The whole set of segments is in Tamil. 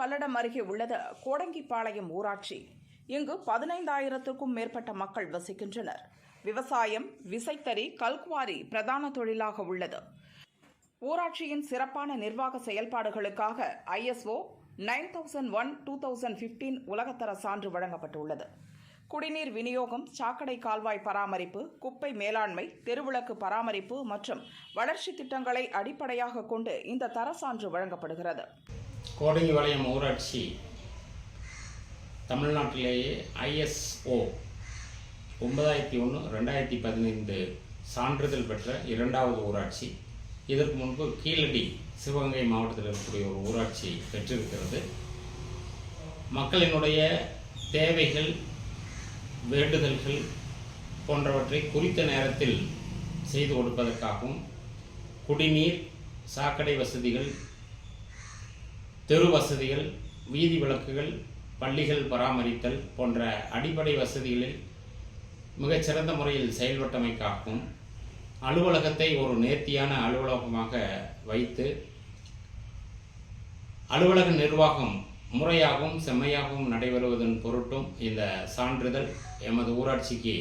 பல்லடம் அருகே உள்ளது. கோடங்கிப்பாளையம் ஊராட்சி. இங்கு பதினைந்தாயிரத்துக்கும் மேற்பட்ட மக்கள் வசிக்கின்றனர். விவசாயம் விசைத்தறி கல்குவாரி பிரதான தொழிலாக உள்ளது. ஊராட்சியின் சிறப்பான நிர்வாக செயல்பாடுகளுக்காக ISO nine thousand one two thousand fifteen உலகத்தர சான்று வழங்கப்பட்டுள்ளது. குடிநீர் விநியோகம் சாக்கடை கால்வாய் பராமரிப்பு குப்பை மேலாண்மை தெருவிளக்கு பராமரிப்பு மற்றும் வளர்ச்சி திட்டங்களை அடிப்படையாக கொண்டு இந்த தர சான்று வழங்கப்படுகிறது. கோடங்கி வளையம் ஊராட்சி தமிழ்நாட்டிலேயே ஐஎஸ்ஓ ஒன்பதாயிரத்தி ஒன்று ரெண்டாயிரத்தி பதினைந்து சான்றிதழ் பெற்ற இரண்டாவது ஊராட்சி. இதற்கு முன்பு கீழடி சிவகங்கை மாவட்டத்தில் இருக்கக்கூடிய ஒரு ஊராட்சி பெற்றிருக்கிறது. மக்களினுடைய தேவைகள் வேண்டுதல்கள் போன்றவற்றை குறித்த நேரத்தில் செய்து கொடுப்பதற்காகவும் குடிநீர் சாக்கடை வசதிகள் தெரு வசதிகள் வீதி விளக்குகள் பள்ளிகள் பராமரித்தல் போன்ற அடிப்படை வசதிகளில் மிகச்சிறந்த முறையில் செயல்பட்டமைக்காகவும் அலுவலகத்தை ஒரு நேர்த்தியான அலுவலகமாக வைத்து அலுவலக நிர்வாகம் முறையாகவும் செம்மையாகவும் நடைபெறுவதன் பொருட்டும் இந்த சான்றிதழ் எமது ஊராட்சிக்கு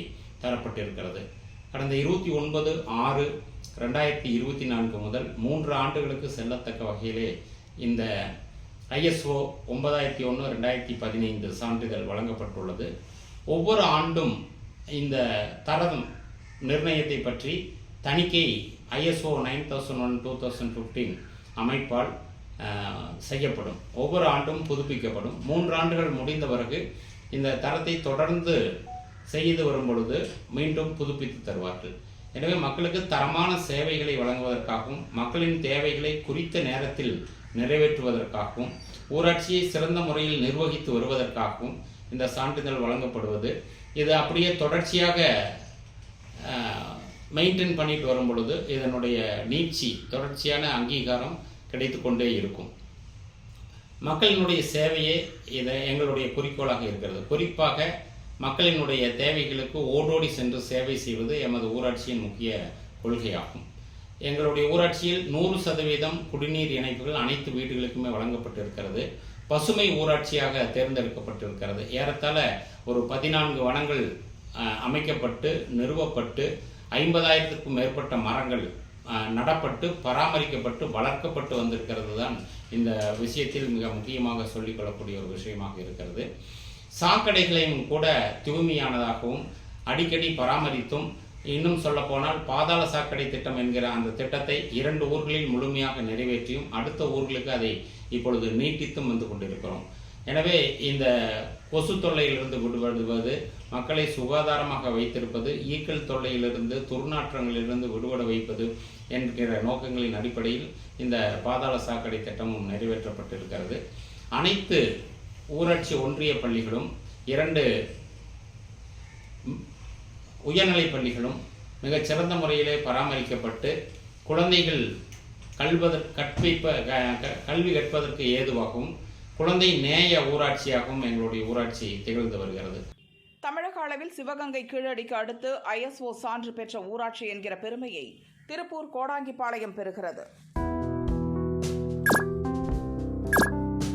தரப்பட்டிருக்கிறது. கடந்த இருபத்தி ஒன்பது ஆறு ரெண்டாயிரத்தி இருபத்தி நான்கு முதல் மூன்று ஆண்டுகளுக்கு செல்லத்தக்க வகையிலே இந்த ஐஎஸ்ஓ ஒன்பதாயிரத்தி ஒன்று ரெண்டாயிரத்தி பதினைந்து சான்றிதழ் வழங்கப்பட்டுள்ளது. ஒவ்வொரு ஆண்டும் இந்த தரம் நிர்ணயத்தை பற்றி தணிக்கை ISO nine thousand one two thousand fifteen அமைப்பால் செய்யப்படும். ஒவ்வொரு ஆண்டும் புதுப்பிக்கப்படும். மூன்று ஆண்டுகள் முடிந்த பிறகு இந்த தரத்தை தொடர்ந்து செய்து வரும் பொழுது மீண்டும் புதுப்பித்து தருவார்கள். எனவே மக்களுக்கு தரமான சேவைகளை வழங்குவதற்காகவும் மக்களின் தேவைகளை குறித்த நேரத்தில் நிறைவேற்றுவதற்காகவும் ஊராட்சியை சிறந்த முறையில் நிர்வகித்து வருவதற்காகவும் இந்த சான்றிதழ் வழங்கப்படுவது. இது அப்படியே தொடர்ச்சியாக மெயின்டைன் பண்ணிட்டு வரும் பொழுது இதனுடைய நீட்சி தொடர்ச்சியான அங்கீகாரம் கிடைத்து கொண்டே இருக்கும். மக்களினுடைய சேவையே இதை எங்களுடைய குறிக்கோளாக இருக்கிறது. குறிப்பாக மக்களினுடைய தேவைகளுக்கு ஓடோடி சென்று சேவை செய்வது எமது ஊராட்சியின் முக்கிய கொள்கையாகும். எங்களுடைய ஊராட்சியில் நூறு சதவீதம் குடிநீர் இணைப்புகள் அனைத்து வீடுகளுக்குமே வழங்கப்பட்டிருக்கிறது. பசுமை ஊராட்சியாக தேர்ந்தெடுக்கப்பட்டிருக்கிறது. ஏறத்தாழ ஒரு பதினான்கு வனங்கள் அமைக்கப்பட்டு நிறுவப்பட்டு ஐம்பதாயிரத்துக்கும் மேற்பட்ட மரங்கள் நடப்பட்டு பராமரிக்கப்பட்டு வளர்க்கப்பட்டு வந்திருக்கிறது தான் இந்த விஷயத்தில் மிக முக்கியமாக சொல்லிக்கொள்ளக்கூடிய ஒரு விஷயமாக இருக்கிறது. சாக்கடைகளையும் கூட தூய்மையானதாகவும் அடிக்கடி பராமரித்தும் இன்னும் சொல்ல போனால் பாதாள சாக்கடை திட்டம் என்கிற அந்த திட்டத்தை இரண்டு ஊர்களில் முழுமையாக நிறைவேற்றியும் அடுத்த ஊர்களுக்கு அதை இப்பொழுது நீட்டித்தும் வந்து கொண்டிருக்கிறோம். எனவே இந்த கொசு தொல்லையிலிருந்து விடுபடுவது மக்களை சுகாதாரமாக வைத்திருப்பது ஈக்கள் தொல்லையிலிருந்து துர்நாற்றங்களிலிருந்து விடுபட வைப்பது என்கிற நோக்கங்களின் அடிப்படையில் இந்த பாதாள சாக்கடை திட்டமும் நிறைவேற்றப்பட்டிருக்கிறது. அனைத்து ஊராட்சி ஒன்றிய பள்ளிகளும் இரண்டு உயர்நிலைப் பள்ளிகளும் மிகச் சிறந்த முறையிலே பராமரிக்கப்பட்டு குழந்தைகள் கல்வதற் கற்பிப்ப க- கல்வி கற்பதற்கு ஏதுவாகவும் குழந்தை நேய ஊராட்சியாகவும் எங்களுடைய ஊராட்சி திகழ்ந்து வருகிறது. தமிழக அளவில் சிவகங்கை கீழடிக்கு அடுத்து ஐஎஸ்ஓ சான்று பெற்ற ஊராட்சி என்கிற பெருமையை திருப்பூர் கோடாங்கிப்பாளையம் பெறுகிறது.